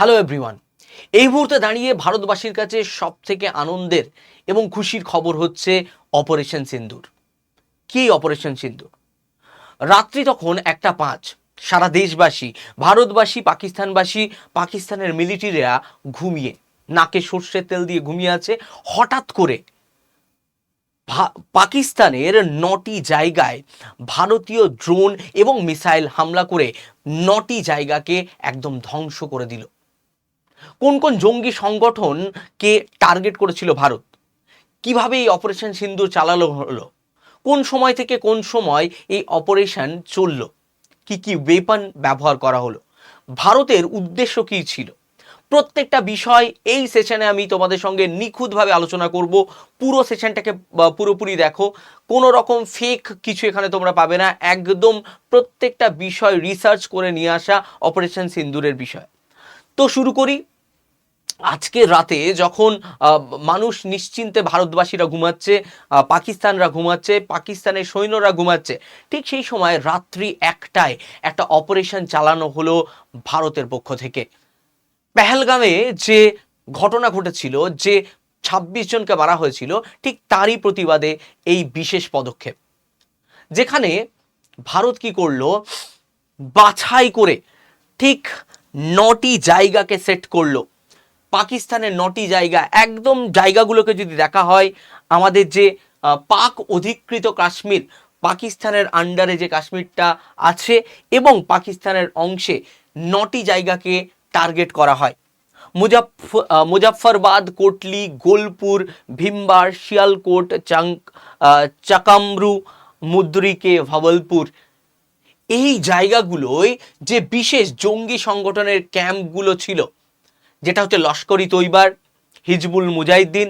Hello everyone এই মুহূর্তে দাঁড়িয়ে ভারতবাসীর কাছে সব থেকে আনন্দের এবং খুশির খবর হচ্ছে অপারেশন সিন্দুর কি অপারেশন সিন্দুর রাত্রি তখন একটা পাঁচ। সারা দেশবাসী, ভারতবাসী, পাকিস্তানবাসী, পাকিস্তানের মিলিটারিরা ঘুমিয়ে, নাকে সর্ষের তেল দিয়ে ঘুমিয়ে আছে। হঠাৎ করে পাকিস্তানের নটি জায়গায় ভারতীয় ড্রোন এবং মিসাইল হামলা করে নটি জায়গাকে একদম ধ্বংস করে দিল। কোন কোন জঙ্গি সংগঠনকে টার্গেট করেছিল ভারত? কীভাবে এই অপারেশন সিন্দুর চালানো হলো? কোন সময় থেকে কোন সময় এই অপারেশন চলল? কি কি ওয়েপন ব্যবহার করা হলো? ভারতের উদ্দেশ্য কী ছিল? প্রত্যেকটা বিষয় এই সেশনে আমি তোমাদের সঙ্গে নিখুঁতভাবে আলোচনা করব। পুরো সেশনটাকে পুরোপুরি দেখো। কোনো রকম ফেক কিছু এখানে তোমরা পাবে না। একদম প্রত্যেকটা বিষয় রিসার্চ করে নিয়ে আসা অপারেশন সিন্দুরের বিষয়। তো শুরু করি। আজকে রাতে যখন মানুষ নিশ্চিন্তে ভারতবাসীরা ঘুমাচ্ছে পাকিস্তানরা ঘুমাচ্ছে, পাকিস্তানের সৈন্যরা ঘুমাচ্ছে, ঠিক সেই সময় রাত্রি একটায় একটা অপারেশন চালানো হলো ভারতের পক্ষ থেকে। পেহেলগামে যে ঘটনা ঘটেছিল, যে ছাব্বিশ জনকে মারা হয়েছিল, ঠিক তারই প্রতিবাদে এই বিশেষ পদক্ষেপ। যেখানে ভারত কি করল? বাছাই করে ঠিক নটি জায়গাকে সেট করল। পাকিস্তানের নটি জায়গা একদম জায়গাগুলোকে যদি দেখা হয় আমাদের যে পাক অধিকৃত কাশ্মীর পাকিস্তানের আন্ডারে যে কাশ্মীরটা আছে এবং পাকিস্তানের অংশে নটি জায়গাকে টার্গেট করা হয়। মুজাফ আহ, মুজাফফরবাদ কোটলি গোলপুর ভীমবার শিয়ালকোট চাং চাকামরু মুদ্রিকে ভাবলপুর। এই জায়গাগুলোয় যে বিশেষ জঙ্গি সংগঠনের ক্যাম্পগুলো ছিল যেটা হচ্ছে লস্করি তৈবার হিজবুল মুজাহিদ্দিন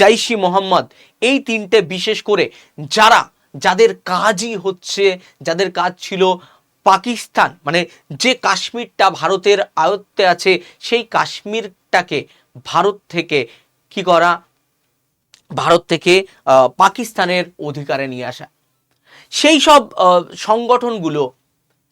জাইশি মোহাম্মদ, এই তিনটে বিশেষ করে যারা, যাদের কাজই হচ্ছে, যাদের কাজ ছিল পাকিস্তান মানে যে কাশ্মীরটা ভারতের আয়ত্তে আছে, সেই কাশ্মীরটাকে ভারত থেকে কি করা? ভারত থেকে পাকিস্তানের অধিকারে নিয়ে আসা। সেই সব সংগঠনগুলো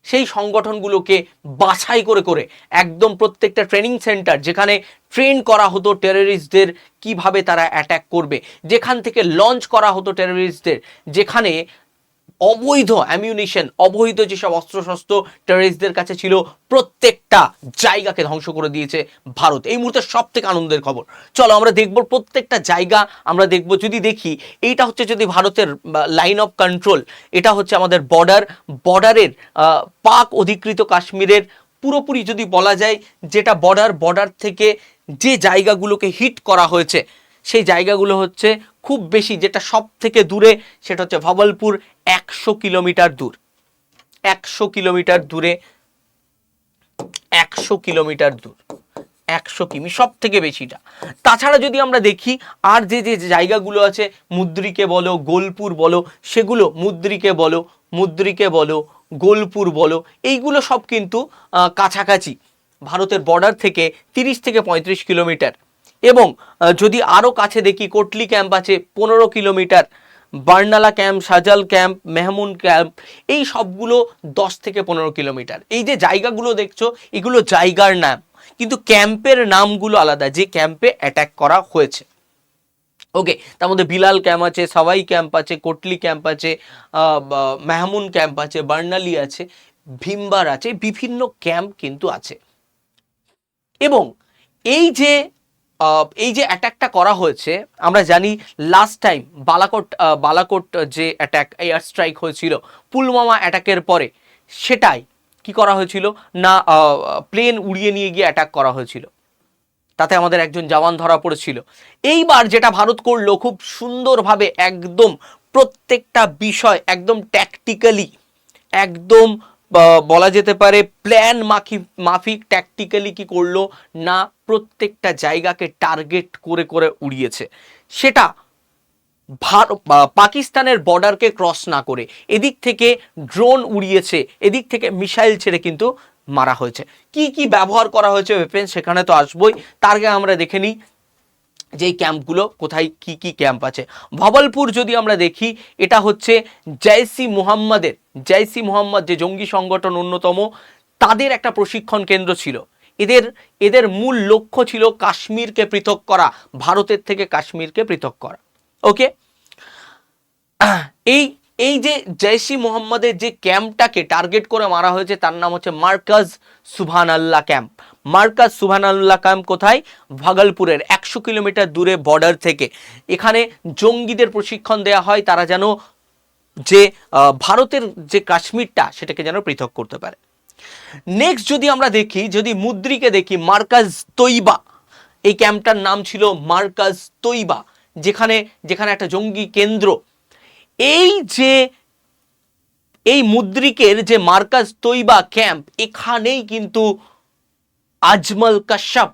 সেই সংগঠনগুলোকে বাছাই করে করে একদম প্রত্যেকটা ট্রেনিং সেন্টার যেখানে ট্রেন করা হতো টেররিস্টদের কীভাবে তারা অ্যাট্যাক করবে, যেখান থেকে লঞ্চ করা হতো টেররিস্টদের যেখানে অবৈধ অ্যামিউনিশন অবৈধ যেসব অস্ত্রশস্ত্র টেরিস্টদের কাছে ছিল, প্রত্যেকটা জায়গাকে ধ্বংস করে দিয়েছে ভারত। এই মুহূর্তে সব থেকে আনন্দের খবর। চলো আমরা দেখব প্রত্যেকটা জায়গা, আমরা দেখব যদি দেখি, এইটা হচ্ছে যদি ভারতের লাইন অফ কন্ট্রোল এটা হচ্ছে আমাদের বর্ডার বর্ডারের পাক অধিকৃত কাশ্মীরের পুরোপুরি যদি বলা যায়, যেটা বর্ডার বর্ডার থেকে যে জায়গাগুলোকে হিট করা হয়েছে, সেই জায়গাগুলো হচ্ছে খুব বেশি, যেটা সব থেকে দূরে, সেটা হচ্ছে ভাবলপুর, একশো কিলোমিটার দূর। একশো কিলোমিটার দূরে, একশো কিলোমিটার দূর। একশো কিমি সব থেকে বেশিটা। তাছাড়া যদি আমরা দেখি, আর যে যে জায়গাগুলো আছে, মুদ্রিকে বলো, গোলপুর বলো, সেগুলো মুদ্রিকে বলো মুদ্রিকে বলো, গোলপুর বলো, এইগুলো সব কিন্তু কাছাকাছি। ভারতের বর্ডার থেকে তিরিশ থেকে পঁয়ত্রিশ কিলোমিটার। এবং যদি আরও কাছে দেখি, কোটলি ক্যাম্প আছে, পনেরো kilometre, Barnala camp, Sajal camp, Mehmoon camp, এই সবগুলো দশ থেকে পনেরো কিলোমিটার। এই যে জায়গাগুলো দেখছ, এগুলো জায়গার নাম, কিন্তু ক্যাম্পের নামগুলো আলাদা, যে ক্যাম্পে অ্যাটাক করা হয়েছে। ওকে, তার মধ্যে বিলাল ক্যাম্প আছে, সাওয়াই ক্যাম্প আছে, কোটলি ক্যাম্প আছে মেহমুন ক্যাম্প আছে, বার্নালি আছে, ভীমবার আছে, বিভিন্ন ক্যাম্প কিন্তু আছে। এবং এই যে এই যে অ্যাটাকটা করা হয়েছে, আমরা জানি লাস্ট টাইম বালাকোট বালাকোট যে অ্যাটাক এয়ার স্ট্রাইক হয়েছিল, পুলওয়ামা অ্যাটাকের পরে, সেটাই কি করা হয়েছিল? না প্লেন উড়িয়ে নিয়ে গিয়ে অ্যাটাক করা হয়েছিল। তাতে আমাদের একজন জওয়ান ধরা পড়েছিল। এইবার যেটা ভারত করল, খুব সুন্দরভাবে একদম প্রত্যেকটা বিষয় একদম ট্যাকটিক্যালি একদম বলা যেতে পারে প্ল্যান মাফি মাফিক ট্যাকটিক্যালি কি করল না প্রত্যেকটা জায়গাকে টার্গেট করে করে উড়িয়েছে। সেটা পাকিস্তানের বর্ডারকে ক্রস না করে এদিক থেকে ড্রোন উড়িয়েছে, এদিক থেকে মিসাইল ছেড়ে কিন্তু মারা হয়েছে। কি কি ব্যবহার করা হয়েছে ওয়েপেন সেখানে তো আসবই। তার আগে আমরা দেখে নিই যে ক্যাম্পগুলো, কোথায় কি কি ক্যাম্প আছে। ভবলপুর যদি আমরা দেখি, এটা হচ্ছে জয়সি মুহাম্মাদের, জয়সি মুহাম্মদ যে জঙ্গি সংগঠন অন্যতম, তাদের একটা প্রশিক্ষণ কেন্দ্র ছিল। এদের এদের মূল লক্ষ্য ছিল কাশ্মীরকে পৃথক করা, ভারতের থেকে কাশ্মীরকে পৃথক করা। ওকে? এই এই যে জৈশি মোহাম্মদের যে ক্যাম্পটাকে টার্গেট করে মারা হয়েছে, তার নাম হচ্ছে মার্কাজ সুবহান আল্লাহ ক্যাম্প। মার্কাজ সুবহান আল্লাহ ক্যাম্প কোথায়? ভাগলপুরের। একশো কিলোমিটার দূরে বর্ডার থেকে। এখানে জঙ্গিদের প্রশিক্ষণ দেওয়া হয়, তারা যেন যে ভারতের যে কাশ্মীরটা, সেটাকে যেন পৃথক করতে পারে। নেক্সট যদি আমরা দেখি, যদি মুদ্রিকে দেখি, মার্কাজ তৈবা। এই ক্যাম্পটার নাম ছিল মার্কাজ তৈবা, যেখানে যেখানে একটা জঙ্গি কেন্দ্র। এই যে, এই মুদ্রিকের যে মার্কাজ তৈবা ক্যাম্প, এখানেই কিন্তু আজমল কাশ্যপ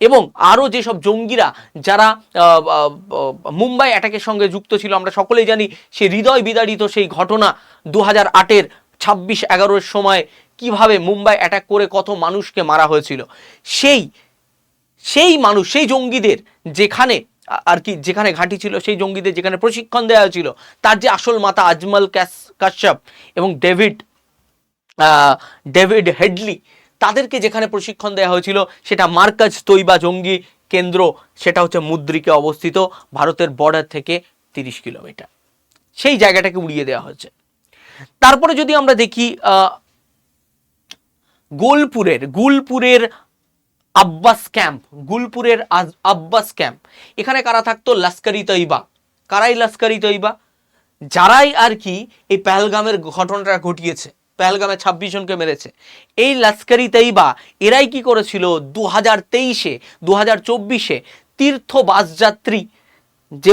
এবং আরও যেসব জঙ্গিরা যারা মুম্বাই অ্যাটাকের সঙ্গে যুক্ত ছিল, আমরা সকলেই জানি সে হৃদয় বিদারিত সেই ঘটনা দু হাজার আটের ছাব্বিশ এগারোর সময় কীভাবে মুম্বাই অ্যাটাক করে কত মানুষকে মারা হয়েছিল। সেই সেই মানুষ, সেই জঙ্গিদের যেখানে, আর কি, যেখানে ঘাঁটি ছিল, সেই জঙ্গিদের যেখানে প্রশিক্ষণ দেওয়া হয়েছিল, তার যে আসল মাতা আজমল ক্যাস- কাশ্যপ এবং ডেভিড ডেভিড হেডলি তাদেরকে যেখানে প্রশিক্ষণ দেওয়া হয়েছিল, সেটা মার্কাজ তৈবা জঙ্গি কেন্দ্র, সেটা হচ্ছে মুদ্রিকে অবস্থিত, ভারতের বর্ডার থেকে তিরিশ কিলোমিটার। সেই জায়গাটাকে উড়িয়ে দেওয়া হয়েছে। তারপরে যদি আমরা দেখি গোলপুরের, গুলপুরের আব্বাস ক্যাম্প, গুলপুরের আব্বাস ক্যাম্প। এখানে কারা থাকতো? লস্করি তৈবা। কারাই লস্করি তৈবা? যারাই আর কি এই পেহেলগামের ঘটনাটা ঘটিয়েছে পেহেলগামে ছাব্বিশ জনকে মেরেছে। এই লস্করি তৈবা এরাই কি করেছিল? দু হাজার তেইশে দু হাজার চব্বিশে তীর্থ বাসযাত্রী যে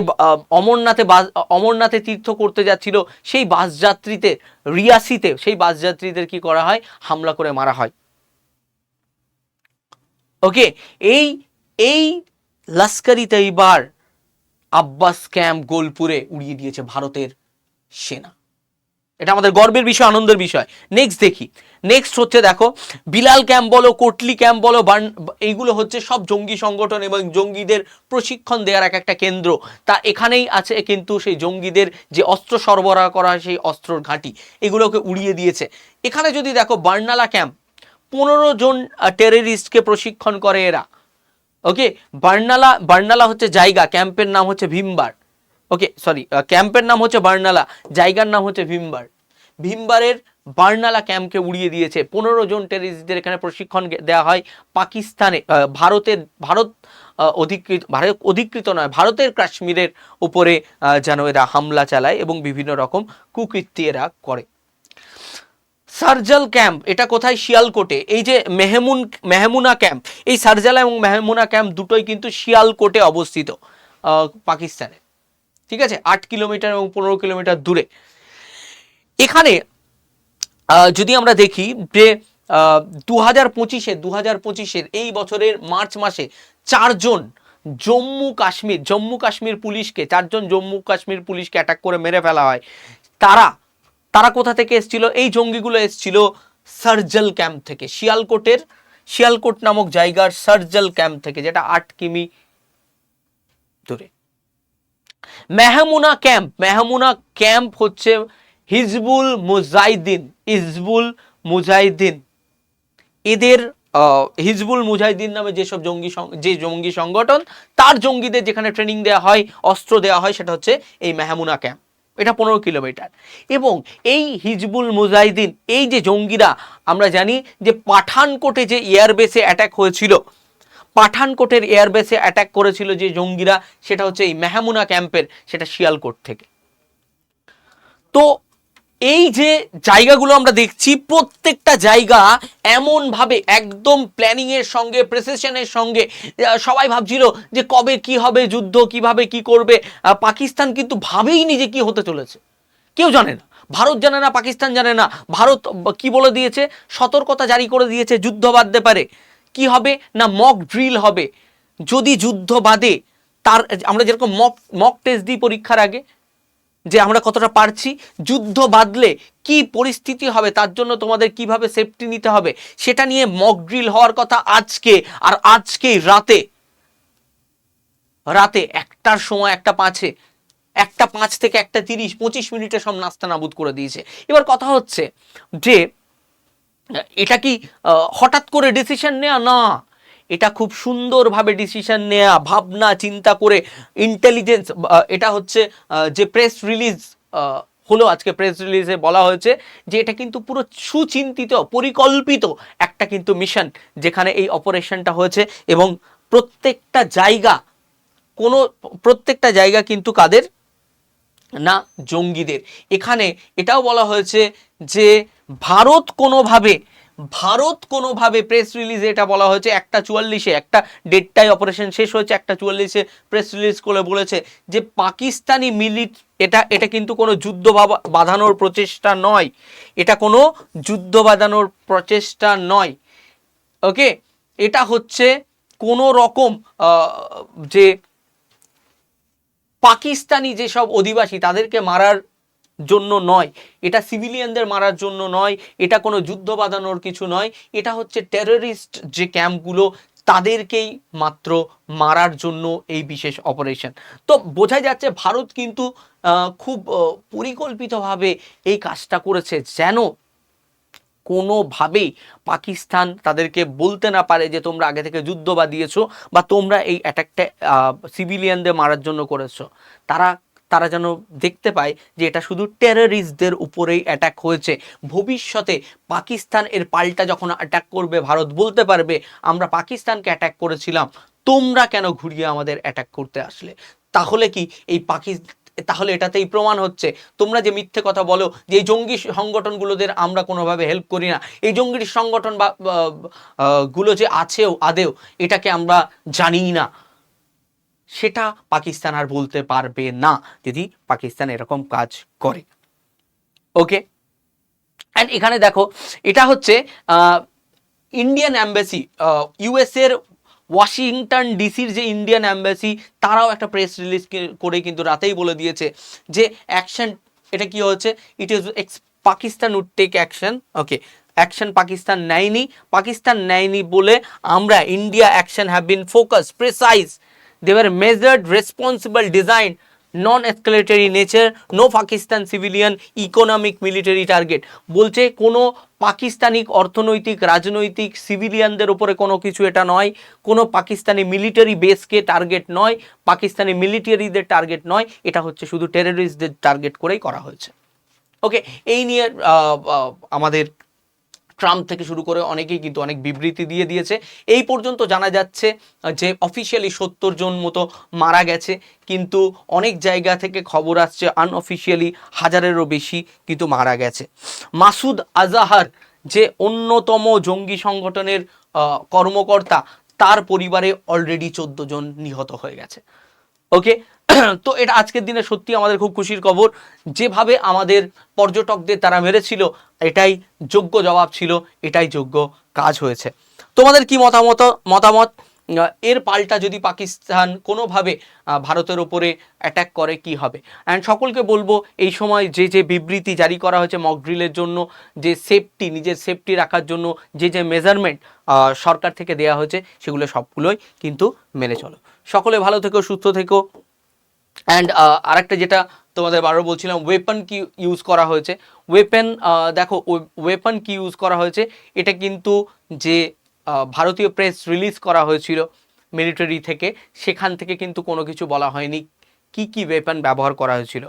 অমরনাথে বাস অমরনাথে তীর্থ করতে যাচ্ছিল, সেই বাসযাত্রীতে, রিয়াসিতে, সেই বাসযাত্রীদের কি করা হয়? হামলা করে মারা হয়। ওকে, এই এই লস্করি তৈবার আব্বাস ক্যাম্প গোলপুরে উড়িয়ে দিয়েছে ভারতের সেনা। এটা আমাদের গর্বের বিষয়, আনন্দের বিষয়। নেক্সট দেখি। নেক্সট হচ্ছে দেখো, বিলাল ক্যাম্প বলো কোটলি ক্যাম্প বলো বার্ন এইগুলো হচ্ছে সব জঙ্গি সংগঠন এবং জঙ্গিদের প্রশিক্ষণ দেওয়ার এক একটা কেন্দ্র। তা এখানেই আছে কিন্তু সেই জঙ্গিদের যে অস্ত্র সরবরাহ করা হয়, সেই অস্ত্রর ঘাঁটি, এগুলোকে উড়িয়ে দিয়েছে। এখানে যদি দেখো, বার্নালা ক্যাম্প, পনেরো জন টেররিস্টকে প্রশিক্ষণ করে এরা। ওকে বার্নালা বার্নালা হচ্ছে জায়গা, ক্যাম্পের নাম হচ্ছে ভীমবার। ওকে সরি ক্যাম্পের নাম হচ্ছে বার্নালা, জায়গার নাম হচ্ছে ভীমবার। ভীমবারের বার্নালা ক্যাম্পকে উড়িয়ে দিয়েছে। পনেরো জন টেরিস্টদের এখানে প্রশিক্ষণ দেওয়া হয় পাকিস্তানে ভারতের, ভারত অধিকৃত ভারত অধিকৃত নয়, ভারতের কাশ্মীরের উপরে যেন এরা হামলা চালায় এবং বিভিন্ন রকম কুকৃত্তি এরা করে। সার্জাল ক্যাম্প এটা কোথায়? শিয়ালকোটে। এই যে মেহমুন, মেহমুনা ক্যাম্প এই সার্জালা এবং মেহমুনা ক্যাম্প দুটোই কিন্তু শিয়ালকোটে অবস্থিত পাকিস্তানে ঠিক আছে? আট কিলোমিটার এবং পনেরো কিলোমিটার দূরে। এখানে যদি আমরা দেখি যে দু হাজার পঁচিশে দু হাজার পঁচিশের এই বছরের মার্চ মাসে চারজন জম্মু কাশ্মীর জম্মু কাশ্মীর পুলিশকে, চারজন জম্মু কাশ্মীর পুলিশকে অ্যাটাক করে মেরে ফেলা হয়। তারা তারা কোথা থেকে এসেছিল? এই জঙ্গিগুলো এসেছিল সার্জল ক্যাম্প থেকে। শিয়ালকোটের, শিয়ালকোট নামক জায়গার সার্জল ক্যাম্প থেকে, যেটা আট কিমি দূরে। মেহমুনা ক্যাম্প মেহমুনা ক্যাম্প হচ্ছে হিজবুল মুজাহিদিন হিজবুল মুজাহিদিন। এদের হিজবুল মুজাহিদিন নামে যেসব জঙ্গি যে জঙ্গি সংগঠন, তার জঙ্গিদের যেখানে ট্রেনিং দেওয়া হয়, অস্ত্র দেওয়া হয়, সেটা হচ্ছে এই মেহমুনা ক্যাম্প। এটা পনেরো কিলোমিটার। এবং এই হিজবুল মুজাহিদিন, এই যে জঙ্গিরা, আমরা জানি যে পাঠানকোটে যে এয়ারবেসে অ্যাটাক হয়েছিল পাঠানকোটের এয়ারবেসে অ্যাটাক করেছিল যে জঙ্গিরা, সেটা হচ্ছে এই মেহমুনা ক্যাম্পের, সেটা শিয়ালকোট থেকে। তো এই যে জায়গাগুলো আমরা দেখছি, প্রত্যেকটা জায়গা এমনভাবে একদম প্ল্যানিংয়ের সঙ্গে প্রেসেশনের সঙ্গে সবাই ভাবছিল যে কবে কি হবে, যুদ্ধ কীভাবে কি করবে। পাকিস্তান কিন্তু ভাবেই নি যে কি হতে চলেছে। কেউ জানে না। ভারত জানে না, পাকিস্তান জানে না। ভারত, কি বলে দিয়েছে? সতর্কতা জারি করে দিয়েছে, যুদ্ধ বাঁধতে পারে। কি হবে? না মক ড্রিল হবে। যদি যুদ্ধ বাদে তার, আমরা যেরকম মক মক টেস্ট দিই পরীক্ষার আগে, যে আমরা কতটা পারছি, যুদ্ধ বাদলে কি পরিস্থিতি হবে, তার জন্য তোমাদের কীভাবে সেফটি নিতে হবে, সেটা নিয়ে মক ড্রিল হওয়ার কথা আজকে, আর আজকেই রাতে। রাতে একটার সময় একটা পাঁচে, একটা পাঁচ থেকে একটা তিরিশ, পঁচিশ মিনিটে সব নাস্তা নাবুদ করে দিয়েছে। এবার কথা হচ্ছে যে এটা কি হঠাৎ করে ডিসিশন নেওয়া না। এটা খুব সুন্দরভাবে ডিসিশন নেওয়া ভাবনা, চিন্তা করে ইন্টেলিজেন্স এটা হচ্ছে যে প্রেস রিলিজ হলো আজকে প্রেস রিলিজে বলা হয়েছে, যে এটা কিন্তু পুরো সুচিন্তিত, পরিকল্পিত একটা কিন্তু মিশন যেখানে এই অপারেশনটা হয়েছে এবং প্রত্যেকটা জায়গা, কোনো, প্রত্যেকটা জায়গা কিন্তু কাদের না জঙ্গিদের। এখানে এটাও বলা হয়েছে যে ভারত কোনোভাবে ভারত কোনোভাবে প্রেস রিলিজে এটা বলা হয়েছে, একটা চুয়াল্লিশে, একটা ডেটটাই অপারেশন শেষ হয়েছে, একটা চুয়াল্লিশে প্রেস রিলিজ করে বলেছে যে পাকিস্তানি মিলিট এটা এটা কিন্তু কোনো যুদ্ধ বাঁধানোর প্রচেষ্টা নয়। এটা কোনো যুদ্ধ বাঁধানোর প্রচেষ্টা নয়। ওকে এটা হচ্ছে কোনো রকম যে পাকিস্তানি যেসব অধিবাসী, তাদেরকে মারার জন্য নয়। এটা সিভিলিয়ানদের মারার জন্য নয়। এটা কোনো যুদ্ধ বাঁধানোর কিছু নয়। এটা হচ্ছে টেররিস্ট যে ক্যাম্পগুলো, তাদেরকেই মাত্র মারার জন্য এই বিশেষ অপারেশন তো বোঝা যাচ্ছে ভারত কিন্তু খুব পরিকল্পিতভাবে এই কাজটা করেছে। যেন কোনোভাবেই পাকিস্তান তাদেরকে বলতে না পারে যে তোমরা আগে থেকে যুদ্ধ বাদিয়েছো বা তোমরা এই অ্যাটাকটা সিভিলিয়ানদের মারার জন্য করেছ। তারা তারা যেন দেখতে পায় যে এটা শুধু টেররিস্টদের উপরেই অ্যাটাক হয়েছে। ভবিষ্যতে পাকিস্তান এর পাল্টা যখন অ্যাটাক করবে, ভারত বলতে পারবে, আমরা পাকিস্তানকে অ্যাটাক করেছিলাম, তোমরা কেন ঘুরিয়ে আমাদের অ্যাটাক করতে আসলে? তাহলে কি এই পাকিস্তান তাহলে এটাতেই প্রমাণ হচ্ছে। তোমরা যে মিথ্যে কথা বলো, যে এই জঙ্গি সংগঠনগুলোদের আমরা কোনোভাবে হেল্প করি না। এই জঙ্গি সংগঠন বা গুলো যে আছেও, আদেও, এটাকে আমরা জানিই না। সেটা পাকিস্তান আর বলতে পারবে না, যদি পাকিস্তান এরকম কাজ করে। ওকে অ্যান্ড এখানে দেখো, এটা হচ্ছে ইন্ডিয়ান অ্যাম্বাসি ইউএসের ওয়াশিংটন ডিসির যে ইন্ডিয়ান অ্যাম্বাসি তারাও একটা প্রেস রিলিজ করে কিন্তু রাতেই বলে দিয়েছে যে অ্যাকশন, এটা কি হচ্ছে it is ex Pakistan would take action okay action Pakistan নেয়নি। পাকিস্তান নেয়নি বলে আমরা India action have been focus precise they were measured, responsible design non escalatory nature no Pakistan civilian economic military target বলছে কোনো পাকিস্তানি অর্থনৈতিক, রাজনৈতিক, সিভিলিয়ানদের উপরে কোনো কিছু এটা নয়। কোনো পাকিস্তানি মিলিটারি বেসকে টার্গেট নয়। পাকিস্তানি মিলিটারিদের টার্গেট নয়। এটা হচ্ছে শুধু টেররিস্টদের টার্গেট করেই করা হয়েছে। ওকে এই নিয়ে আমাদের ট্রাম্প থেকে শুরু করে অনেকেই কিন্তু অনেক বিবৃতি দিয়ে দিয়েছে। এই পর্যন্ত জানা যাচ্ছে যে অফিসিয়ালি সত্তর জন মতো মারা গেছে, কিন্তু অনেক জায়গা থেকে খবর আসছে আনঅফিসিয়ালি হাজারেরও বেশি কিন্তু মারা গেছে। মাসুদ আজাহার যে অন্যতম জঙ্গি সংগঠনের কর্মকর্তা, তার পরিবারে অলরেডি চোদ্দ জন নিহত হয়ে গেছে। ওকে তো এটা আজকের দিনে সত্যি আমাদের খুব খুশির খবর। যেভাবে আমাদের পর্যটকদের তারা মেরেছিল, এটাই যোগ্য জবাব ছিল, এটাই যোগ্য কাজ হয়েছে। তোমাদের কি মতামত মতামত? এর পাল্টা যদি পাকিস্তান কোনোভাবে ভারতের ওপরে অ্যাটাক করে, কি হবে? অ্যান্ড সকলকে বলব, এই সময় যে যে বিবৃতি জারি করা হয়েছে মকড্রিলের জন্য, যে সেফটি নিজের সেফটি রাখার জন্য যে যে মেজারমেন্ট সরকার থেকে দেওয়া হয়েছে, সেগুলো সবগুলোই কিন্তু মেনে চলো। সকলে ভালো থেকো, সুস্থ থেকো। অ্যান্ড আরেকটা যেটা তোমাদের বারো বলছিলাম ওয়েপন কি ইউজ করা হয়েছে। ওয়েপেন দেখো ওয়েপন কি ইউজ করা হয়েছে। এটা কিন্তু যে ভারতীয় প্রেস রিলিজ করা হয়েছিল মিলিটারি থেকে, সেখান থেকে কিন্তু কোনো কিছু বলা হয়নি কি কি ওয়েপন ব্যবহার করা হয়েছিল।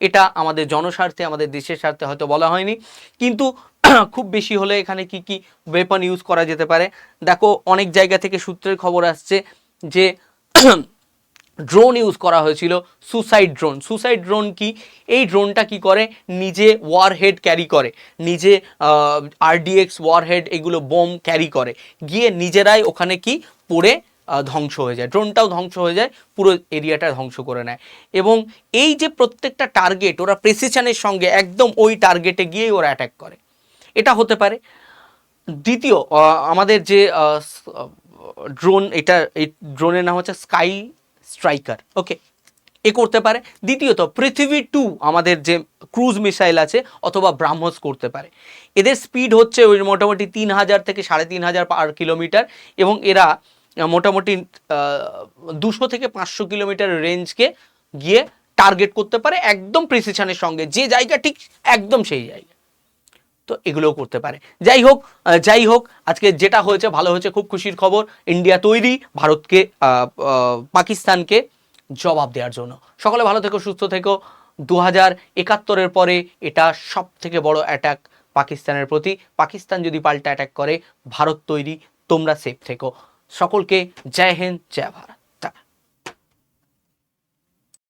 এটা আমাদের জনস্বার্থে, আমাদের দেশের স্বার্থে হয়তো বলা হয়নি। কিন্তু খুব বেশি হলে এখানে কি কি ওয়েপন ইউজ করা যেতে পারে। দেখো, অনেক জায়গা থেকে সূত্রের খবর আসছে যে ড্রোন ইউজ করা হয়েছিল সুসাইড ড্রোন সুসাইড ড্রোন কি? এই ড্রোনটা কি করে? নিজে ওয়ারহেড ক্যারি করে। নিজে আরডিএক্স ওয়ারহেড এগুলো বোম ক্যারি করে। গিয়ে নিজেরাই ওখানে কি? পড়ে ধ্বংস হয়ে যায়। ড্রোনটাও ধ্বংস হয়ে যায়, পুরো এরিয়াটা ধ্বংস করে নেয়। এবং এই যে প্রত্যেকটা টার্গেট ওরা প্রেসিশনের সঙ্গে একদম ওই টার্গেটে গিয়েই ওরা অ্যাটাক করে। এটা হতে পারে। দ্বিতীয় আমাদের যে ড্রোন এটা, এই ড্রোনের নাম হচ্ছে স্কাই স্ট্রাইকার ওকে এ করতে পারে। দ্বিতীয়ত, পৃথিবী টু আমাদের যে ক্রুজ মিসাইল আছে অথবা ব্রাহ্মস করতে পারে। এদের স্পিড হচ্ছে ওই মোটামুটি তিন হাজার থেকে সাড়ে তিন হাজার পার কিলোমিটার এবং এরা মোটামুটি দুশো থেকে পাঁচশো কিলোমিটার রেঞ্জকে গিয়ে টার্গেট করতে পারে একদম প্রিসিশনের সঙ্গে। যে জায়গা ঠিক একদম সেই জায়গা তো এগুলোও করতে পারে। যাই হোক যাই হোক, আজকে যেটা হয়েছে, ভালো হয়েছে, খুব খুশির খবর। ইন্ডিয়া তৈরি, ভারতকে পাকিস্তানকে জবাব দেওয়ার জন্য। সকলে ভালো থেকো, সুস্থ থেকো। দু হাজার একাত্তরের পরে এটা সব থেকে বড় অ্যাটাক পাকিস্তানের প্রতি। পাকিস্তান যদি পাল্টা অ্যাটাক করে, ভারত তৈরি, তোমরা সেফ থেকো। সকলকে জয় হিন্দ, জয় ভারত।